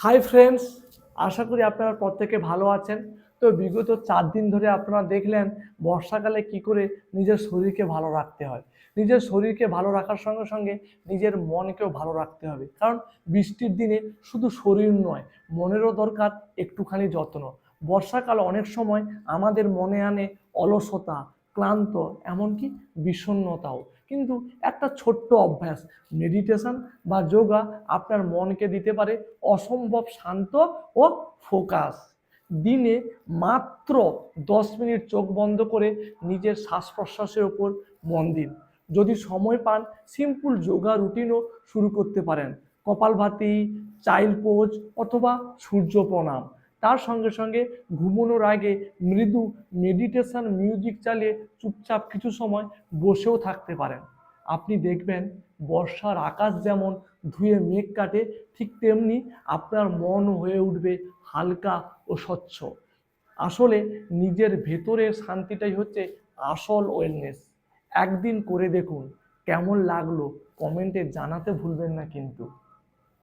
Hi friends আশা করি আপনারা প্রত্যেকে ভালো আছেন। তো বিগত চার দিন ধরে আপনারা দেখলেন বর্ষাকালে কি করে নিজের শরীরকে ভালো রাখতে হয়। নিজের শরীরকে ভালো রাখার সঙ্গে সঙ্গে নিজের মনকেও ভালো রাখতে হবে। কারণ বৃষ্টির দিনে শুধু শরীর নয়, মনেরও দরকার, একটুখানি যত্ন। বর্ষাকাল অনেক সময় আমাদের মনে আনে অলসতা ক্লান্ত, এমনকি বিষণ্ণতাও। কিন্তু একটা ছোট্ট অভ্যাস মেডিটেশন বা যোগা আপনার মনকে দিতে পারে অসম্ভব শান্ত ও ফোকাস দিনে মাত্র দশ মিনিট চোখ বন্ধ করে নিজের শ্বাস প্রশ্বাসের ওপর মন দিন। যদি সময় পান সিম্পল যোগা রুটিনও শুরু করতে পারেন। কপালভাতি চাইল্ড পোজ অথবা সূর্য প্রণাম। তার সঙ্গে সঙ্গে ঘুমানোর আগে মৃদু মেডিটেশন মিউজিক চালিয়ে চুপচাপ কিছু সময় বসেও থাকতে পারেন। আপনি দেখবেন বর্ষার আকাশ যেমন ধুয়ে মেঘ কাটে, ঠিক তেমনি আপনার মন হয়ে উঠবে হালকা ও স্বচ্ছ। আসলে নিজের ভেতরের শান্তিটাই হচ্ছে আসল ওয়েলনেস একদিন করে দেখুন কেমন লাগল কমেন্টে জানাতে ভুলবেন না কিন্তু।